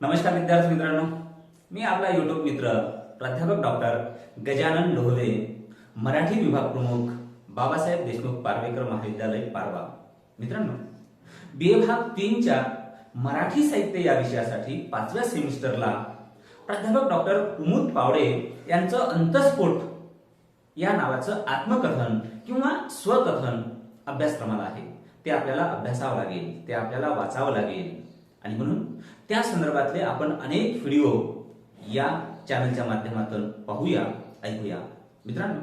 नमस्कार विद्यार्थी मित्रांनो. मी आपला युट्यूब मित्र प्राध्यापक डॉक्टर गजानन लोहले मराठी विभाग प्रमुख बाबासाहेब देशमुख पारवेकर महाविद्यालय पारवा. मित्रांनो बी ए भाग तीनच्या मराठी साहित्य या विषयासाठी पाचव्या सेमिस्टरला प्राध्यापक डॉक्टर कुमुद पावडे यांचं अंतस्फोट या नावाचं आत्मकथन किंवा स्वकथन अभ्यासक्रमाला आहे. ते आपल्याला अभ्यासावं लागेल ते आपल्याला वाचावं लागेल. आणि म्हणून त्या संदर्भातले आपण अनेक व्हिडिओ या चॅनलच्या माध्यमातून पाहूया ऐकूया. मित्रांनो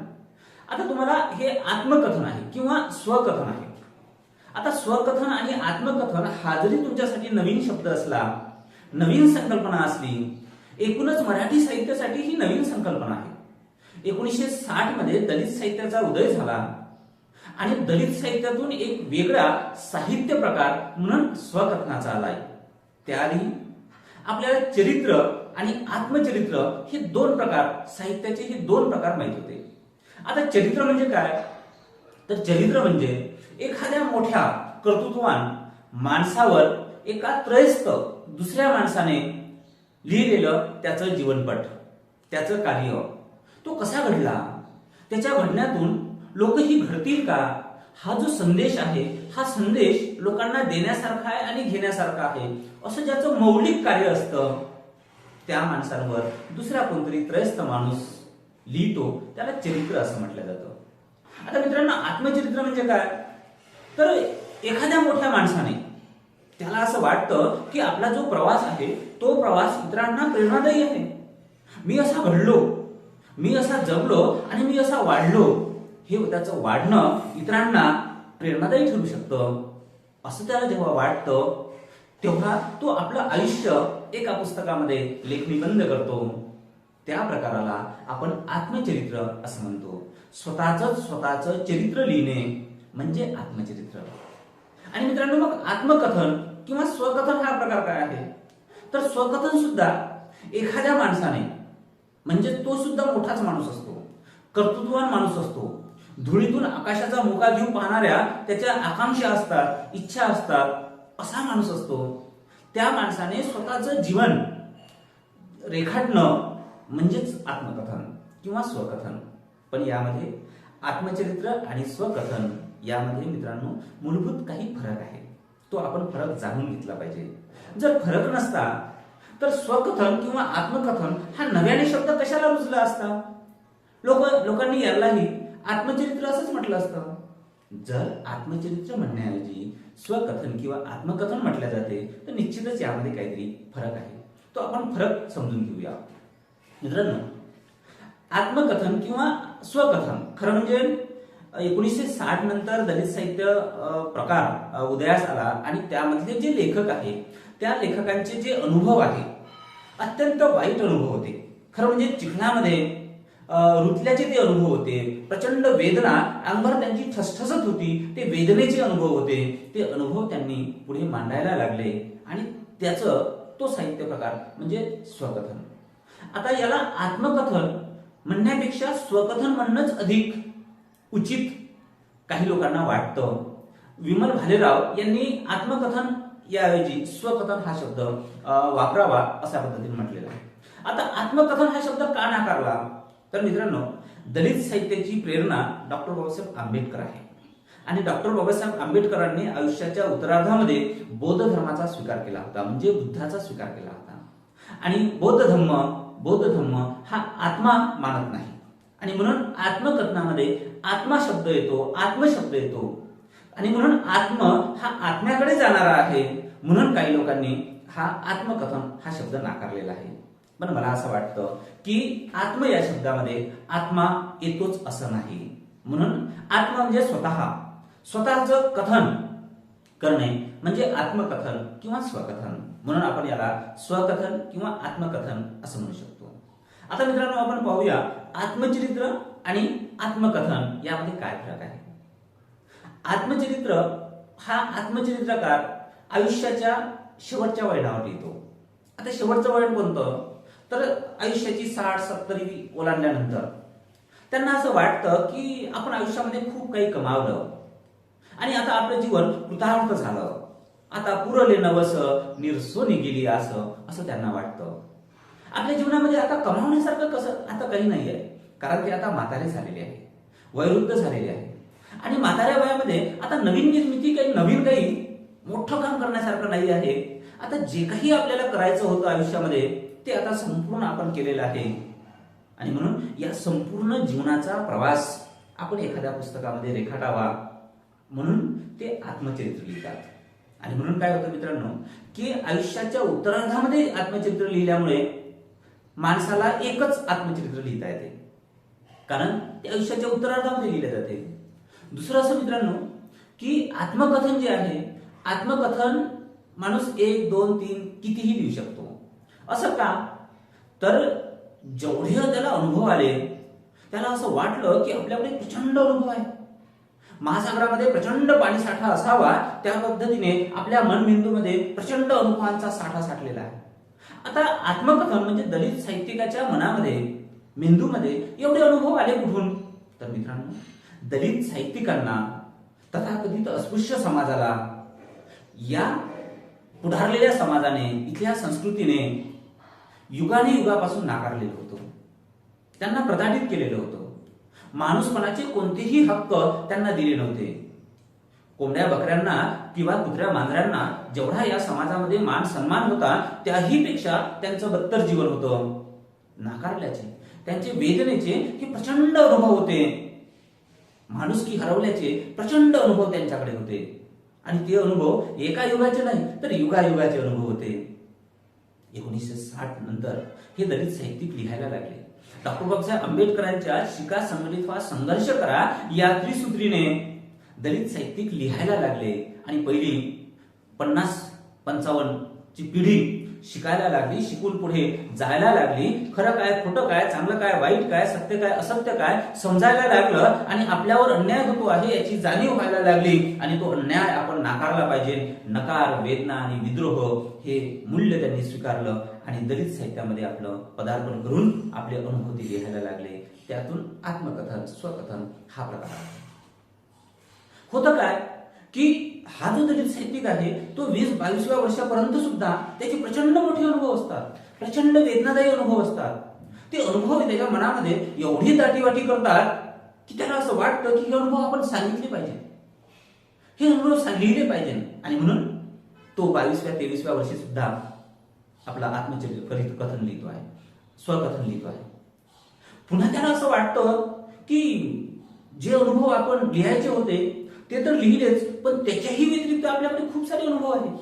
आता तुम्हाला हे आत्मकथन आहे किंवा स्वकथन आहे. आता स्वकथन आणि आत्मकथन हा जरी तुमच्यासाठी नवीन शब्द असला नवीन संकल्पना असली एकूणच मराठी साहित्यासाठी ही नवीन संकल्पना आहे. एकोणीसशे साठमध्ये दलित साहित्याचा उदय झाला आणि दलित साहित्यातून एक वेगळा साहित्य प्रकार म्हणून स्वकथनाचा आला आहे. त्याआधी आपल्याला चरित्र आणि आत्मचरित्र हे दोन प्रकार साहित्याचे हे दोन प्रकार माहीत होते. आता चरित्र म्हणजे काय? तर चरित्र म्हणजे एखाद्या मोठ्या कर्तृत्वान माणसावर एका त्रयस्थ दुसऱ्या माणसाने लिहिलेलं त्याचं जीवनपट त्याचं कार्य. तो कसा घडला? त्याच्या घडण्यातून लोक ही घडतील का? हा जो संदेश आहे हा संदेश लोकांना देण्यासारखा आहे आणि घेण्यासारखा आहे. असं ज्याचं मौलिक कार्य असतं त्या माणसांवर दुसरा कोणतरी त्रयस्थ माणूस लिहितो त्याला चरित्र असं म्हटलं जातं. आता मित्रांनो आत्मचरित्र म्हणजे काय? तर एखाद्या मोठ्या माणसाने त्याला असं वाटतं की आपला जो प्रवास आहे तो प्रवास इतरांना प्रेरणादायी आहे. मी असा घडलो मी असा जगलो आणि मी असा वाढलो हे त्याचं वाढणं इतरांना प्रेरणादायी ठरू शकतं. असं त्याला जेव्हा वाटतं तेव्हा तो आपलं आयुष्य एका पुस्तकामध्ये लेखनिबंध करतो. त्या प्रकाराला आपण आत्मचरित्र असं म्हणतो. स्वतःच स्वतःच चरित्र लिहिणे म्हणजे आत्मचरित्र. आणि मित्रांनो मग आत्मकथन किंवा स्वकथन हा प्रकार काय आहे? तर स्वकथन सुद्धा एखाद्या माणसाने म्हणजे तो सुद्धा मोठाच माणूस असतो. कर्तृत्वान माणूस असतो. धुळीतून आकाशाचा मुका घेऊन पाहणाऱ्या त्याच्या आकांक्षा असतात इच्छा असतात असा माणूस असतो. त्या माणसाने स्वतःचं जीवन रेखाटणं म्हणजेच आत्मकथन किंवा स्वकथन. पण यामध्ये आत्मचरित्र आणि स्वकथन यामध्ये मित्रांनो मूलभूत काही फरक आहे. तो आपण फरक जाणून घेतला पाहिजे. जर फरक नसता तर स्वकथन किंवा आत्मकथन हा नव्याने शब्द कशाला रुजला असता? लोक लोकांनी यालाही आत्मचरित्र असंच म्हटलं असतं. जर आत्मचरित्र म्हणण्याऐवजी स्वकथन किंवा आत्मकथन म्हटलं जाते तर निश्चितच यामध्ये काहीतरी फरक आहे. तो आपण फरक समजून घेऊया. मित्रांनो आत्मकथन किंवा स्वकथन खरं म्हणजे एकोणीसशे साठ नंतर दलित साहित्य प्रकार उदयास आला आणि त्यामधले जे लेखक आहे त्या लेखकांचे जे अनुभव आहे अत्यंत वाईट अनुभव होते. खरं म्हणजे चिखलामध्ये रुतल्याचे ते अनुभव होते. प्रचंड वेदना अंगावर त्यांची ठसठसत होती. ते वेदनेचे अनुभव होते. ते अनुभव त्यांनी पुढे मांडायला लागले. आणि त्याचं तो साहित्य प्रकार म्हणजे स्वकथन. आता याला आत्मकथन म्हणण्यापेक्षा स्वकथन म्हणणंच अधिक उचित काही लोकांना वाटतं. विमल भालेराव यांनी आत्मकथन याऐवजी स्वकथन हा शब्द वापरावा अशा पद्धतीने म्हटलेला आहे. आता आत्मकथन हा शब्द का नाकारला? तर मित्रांनो दलित साहित्याची प्रेरणा डॉक्टर बाबासाहेब आंबेडकर आहे. आणि डॉक्टर बाबासाहेब आंबेडकरांनी आयुष्याच्या उत्तरार्धामध्ये बौद्ध धर्माचा स्वीकार केला होता म्हणजे बुद्धाचा स्वीकार केला होता. आणि बौद्ध धम्म बौद्ध धम्म हा आत्मा मानत नाही. आणि म्हणून आत्मकथनामध्ये आत्मा शब्द येतो आत्मशब्द येतो. आणि म्हणून आत्म हा आत्म्याकडे जाणारा आहे म्हणून काही लोकांनी हा आत्मकथन हा शब्द नाकारलेला आहे. पण मला असं वाटतं की आत्म या शब्दामध्ये आत्मा येतोच असं नाही. म्हणून आत्मा म्हणजे स्वतः. स्वतःचं कथन करणे म्हणजे आत्मकथन किंवा स्वकथन. म्हणून आपण याला स्वकथन किंवा आत्मकथन असं म्हणू शकतो. आता मित्रांनो आपण पाहूया आत्मचरित्र आणि आत्मकथन यामध्ये काय फरक आहे? आत्मचरित्र हा आत्मचरित्रकार आयुष्याच्या शेवटच्या वळणावर येतो आता शेवटचं वळण कोणतं? तर आयुष्याची साठ सत्तरी ओलांडल्यानंतर त्यांना असं वाटतं की आपण आयुष्यामध्ये खूप काही कमावलं. आणि आता आपलं जीवन कृतार्थ झालं. आता पुरले नवस निर्सोनी गेली असं असं त्यांना वाटतं. आपल्या जीवनामध्ये आता कमावण्यासारखं कसं आता काही नाही आहे. कारण ते आता म्हातारे झालेले आहे. वयोवृद्ध झालेले आहे. आणि म्हाताऱ्या वयामध्ये आता नवीन निर्मिती काही नवीन काही मोठं काम करण्यासारखं नाही आहे. आता जे काही आपल्याला करायचं होतं आयुष्यामध्ये ते आता संपूर्ण आपण केलेलं आहे. आणि म्हणून या संपूर्ण जीवनाचा प्रवास आपण एखाद्या पुस्तकामध्ये रेखाटावा. म्हणून ते आत्मचरित्र लिहितात. आणि म्हणून काय होतं मित्रांनो की आयुष्याच्या उत्तरार्धामध्ये आत्मचरित्र लिहिल्यामुळे माणसाला एकच आत्मचरित्र लिहिता येते. कारण ते आयुष्याच्या उत्तरार्धामध्ये लिहिले जाते. दुसरं असं मित्रांनो की आत्मकथन जे आहे आत्मकथन माणूस एक दोन तीन कितीही लिहू शकतो. असं का? तर जेवढे त्याला अनुभव आले त्याला असं वाटलं की आपल्याकडे प्रचंड अनुभव आहे. महासागरामध्ये प्रचंड पाणीसाठा असावा त्या पद्धतीने आपल्या मनमेंदूमध्ये प्रचंड अनुभवांचा साठा साठलेला आहे. आता आत्मकथन म्हणजे दलित साहित्यिकाच्या मनामध्ये मेंदूमध्ये एवढे अनुभव आले कुठून? तर मित्रांनो दलित साहित्यिकांना तथाकथित अस्पृश्य समाजाला या पुढारलेल्या समाजाने इथल्या संस्कृतीने युगाने युगापासून नाकारलेलं होतं. त्यांना प्रताडित केलेलं होतं. माणूसपणाचे कोणतेही हक्क त्यांना दिले नव्हते. कोंबड्या बकऱ्यांना किंवा कुत्र्या मांजऱ्यांना जेवढा या समाजामध्ये मान सन्मान होता त्याही पेक्षा त्यांचं बत्तर जीवन होतं. नाकारल्याचे त्यांचे वेदनेचे हे प्रचंड अनुभव होते. माणुसकी हरवल्याचे प्रचंड अनुभव त्यांच्याकडे होते. आणि ते अनुभव एका युगाचे नाही तर युगायुगाचे अनुभव होते. एकोणीसशे साठ नंतर हे दलित साहित्यिक लिहायला लागले. डॉक्टर बाबासाहेब आंबेडकरांच्या शिका संघटित व्हा संघर्ष करा या त्रिसूत्रीने दलित साहित्यिक लिहायला लागले. आणि पहिली पन्नास पंचावन्न ची पिढी शिकायला लागली शिकून पुढे जायला लागली. खरं काय खोटं काय चांगलं काय वाईट काय सत्य काय असत्य काय समजायला लागलं आणि आपल्यावर अन्याय होतो आहे याची जाणीव व्हायला लागली आणि तो अन्याय आपण नाकारला पाहिजे. नकार वेदना आणि विद्रोह हे मूल्य त्यांनी स्वीकारलं आणि दलित साहित्यामध्ये आपलं पदार्पण करून आपले अनुभूती लिहायला लागले. त्यातून आत्मकथन स्वकथन हा प्रकार होतं काय? की हा जो दलित साहित्यिक आहे तो वीस बावीसव्या वर्षापर्यंत सुद्धा त्याचे प्रचंड मोठे अनुभव असतात. प्रचंड वेदनादायी अनुभव असतात. ते अनुभव त्याच्या मनामध्ये एवढी दाटीवाटी करतात की त्याला असं वाटतं की हे अनुभव आपण सांगितले पाहिजे. हे अनुभव सांगितले पाहिजे. आणि म्हणून तो बावीसव्या तेवीसव्या वर्षी सुद्धा आपला आत्मचरित्र करीत कथन लिहितो आहे. स्वकथन लिहितो आहे. पुन्हा त्याला असं वाटतं की जे अनुभव आपण लिहायचे होते ते तर लिहिलेच पण त्याच्याही व्यतिरिक्त आपल्याकडे खूप सारे अनुभव आहेत.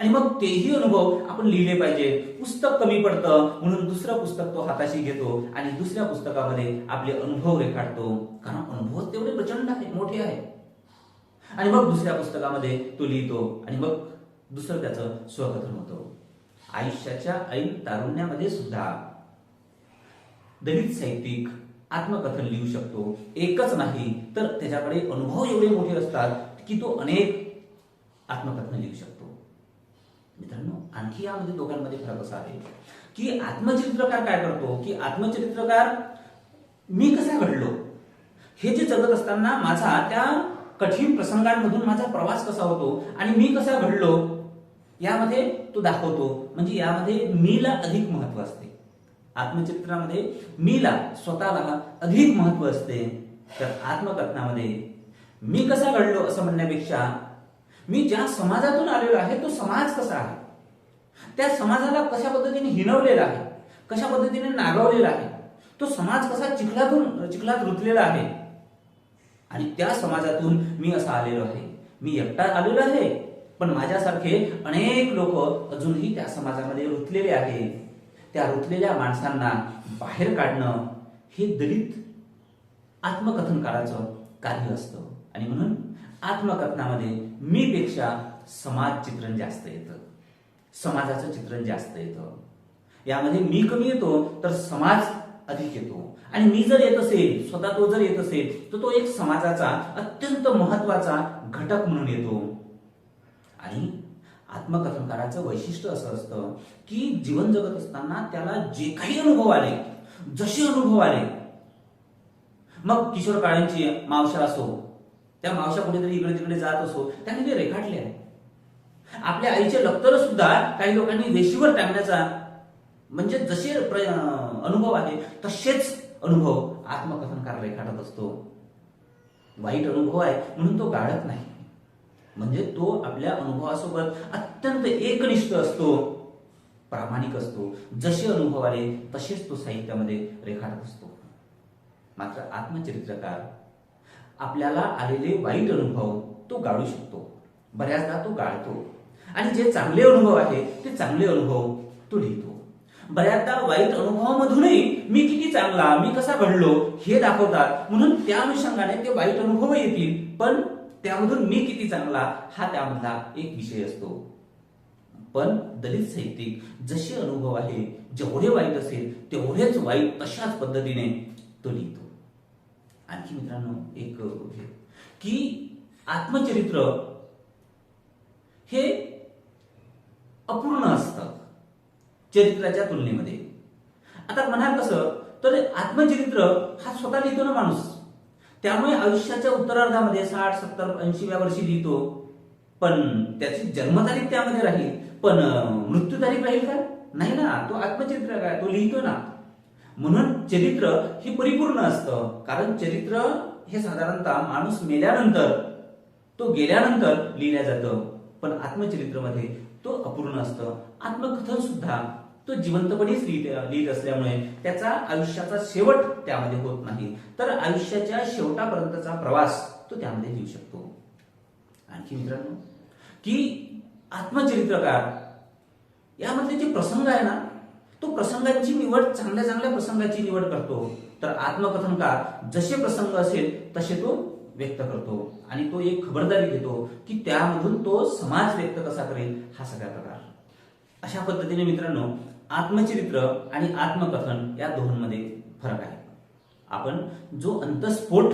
आणि मग तेही अनुभव आपण लिहिले पाहिजे. पुस्तक कमी पडतं म्हणून दुसरं पुस्तक तो हाताशी घेतो आणि दुसऱ्या पुस्तकामध्ये आपले अनुभव रेखाटतो. कारण अनुभव तेवढे प्रचंड आहे मोठे आहे आणि मग दुसऱ्या पुस्तकामध्ये तो लिहितो आणि मग दुसरं त्याचं स्वकथन होतं. आयुष्याच्या ऐन तारुण्यामध्ये सुद्धा दलित साहित्यिक आत्मकथन लिहू शकतो. एकच नाही तर त्याच्याकडे अनुभव एवढे मोठे असतात की तो अनेक आत्मकथन लिहू शकतो. मित्रांनो आणखी यामध्ये दोघांमध्ये फरक असा आहे की आत्मचरित्रकार काय करतो की आत्मचरित्रकार मी कसा घडलो? हे जे जगत असताना माझा त्या कठीण प्रसंगांमधून माझा प्रवास कसा होतो आणि मी कसा घडलो यामध्ये तो दाखवतो. म्हणजे यामध्ये मीला अधिक महत्त्व असते. आत्मचरित्रामध्ये मीला स्वतःला अधिक महत्त्व असते. तर आत्मकथनामध्ये मी कसा घडलो असं म्हणण्यापेक्षा मी ज्या समाजातून आलेलो आहे तो समाज कसा आहे? त्या समाजाला कशा पद्धतीने हिनवलेला आहे? कशा पद्धतीने नागवलेला आहे? तो समाज कसा चिखलातून चिखलात रुतलेला आहे? आणि त्या समाजातून मी असा आलेलो आहे. मी एकटा आलेलो आहे पण माझ्यासारखे अनेक लोक अजूनही त्या समाजामध्ये रुतलेले आहे त्या रुतलेल्या माणसांना बाहेर काढणं हे दलित आत्मकथनकाराचं कार्य असतं. आणि म्हणून आत्मकथनामध्ये मी पेक्षा समाज चित्रण जास्त येतं. समाजाचं चित्रण जास्त येतं. यामध्ये मी कमी येतो तर समाज अधिक येतो. आणि मी जर येत असेल स्वतः तो जर येत असेल तर तो एक समाजाचा अत्यंत महत्त्वाचा घटक म्हणून येतो. आणि आत्मकथनकाराचं वैशिष्ट्य असं असतं की जीवन जगत असताना त्याला जे काही अनुभव आले जसे अनुभव आले मग किशोर काळेंची मावशा असो त्या मावशा कुठेतरी इकडे तिकडे जात असो त्यांनी ते रेखाटले आहे. आपल्या आईचे लक्तर सुद्धा काही लोकांनी वेशीवर टाकण्याचा म्हणजे जसे अनुभव आले तसेच अनुभव आत्मकथनकार रेखाटत असतो. वाईट अनुभव आहे म्हणून तो गाळत नाही. म्हणजे तो आपल्या अनुभवासोबत अत्यंत एकनिष्ठ असतो प्रामाणिक असतो. जसे अनुभव आले तसेच तो साहित्यामध्ये रेखाटत असतो. मात्र आत्मचरित्रकार आपल्याला आलेले वाईट अनुभव तो गाळू शकतो. बऱ्याचदा तो गाळतो. आणि जे चांगले अनुभव आहे ते चांगले अनुभव तो लिहितो. बऱ्याचदा वाईट अनुभवामधूनही मी किती चांगला मी कसा घडलो हे दाखवतात. म्हणून त्या अनुषंगाने ते वाईट अनुभव येतील पण त्यामधून मी किती चांगला हा त्यामधला एक विषय असतो. पण दलित साहित्यिक जसे अनुभव आहे जेवढे वाईट असेल तेवढेच वाईट तशाच पद्धतीने तो लिहितो. आणखी मित्रांनो एक की आत्मचरित्र हे अपूर्ण असतं चरित्राच्या तुलनेमध्ये. आता म्हणाल कसं तर आत्मचरित्र हा स्वतः लिहितो ना माणूस? त्यामुळे आयुष्याच्या उत्तरार्धामध्ये साठ सत्तर ऐंशीव्या वर्षी लिहितो. पण त्याची जन्मतारीख त्यामध्ये राहील. पण मृत्यू तारीख राहील का? नाही ना. तो आत्मचरित्र काय? तो लिहितो ना. म्हणून चरित्र हे परिपूर्ण असतं. कारण चरित्र हे साधारणतः माणूस मेल्यानंतर तो गेल्यानंतर लिहिल्या जातं. पण आत्मचरित्रमध्ये तो अपूर्ण असतं. आत्मकथन सुद्धा तो जिवंतपणेच लिहित लिहित असल्यामुळे त्याचा आयुष्याचा शेवट त्यामध्ये होत नाही. तर आयुष्याच्या शेवटापर्यंतचा प्रवास तो त्यामध्ये लिहू शकतो. आणखी मित्रांनो की आत्मचरित्रकार यामधले जे प्रसंग आहे ना तो प्रसंगांची निवड चांगल्या चांगल्या प्रसंगाची निवड करतो. तर आत्मकथनकार जसे प्रसंग असेल तसे तो व्यक्त करतो. आणि तो एक खबरदारी घेतो की त्यामधून तो समाज व्यक्त कसा करेल हा सगळा प्रकार. अशा पद्धतीने मित्रांनो आत्मचरित्र आणि आत्मकथन या दोघांमध्ये फरक आहे. आपण जो अंतस्फोट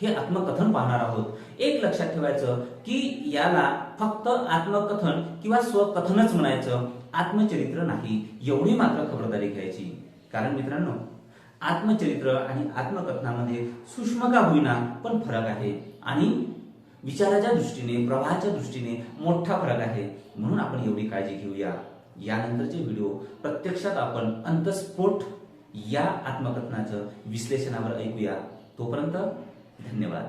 हे आत्मकथन पाहणार आहोत एक लक्षात ठेवायचं की याला फक्त आत्मकथन किंवा स्वकथनच म्हणायचं आत्मचरित्र नाही एवढी मात्र खबरदारी घ्यायची. कारण मित्रांनो आत्मचरित्र आणि आत्मकथनामध्ये सूक्ष्म का होईना पण फरक आहे आणि विचाराच्या दृष्टीने प्रवाहाच्या दृष्टीने मोठा फरक आहे. म्हणून आपण एवढी काळजी घेऊया. यानंतरचे व्हिडिओ प्रत्यक्षात आपण अंतस्फोट या आत्मकथनाचं विश्लेषणावर ऐकूया. तोपर्यंत धन्यवाद.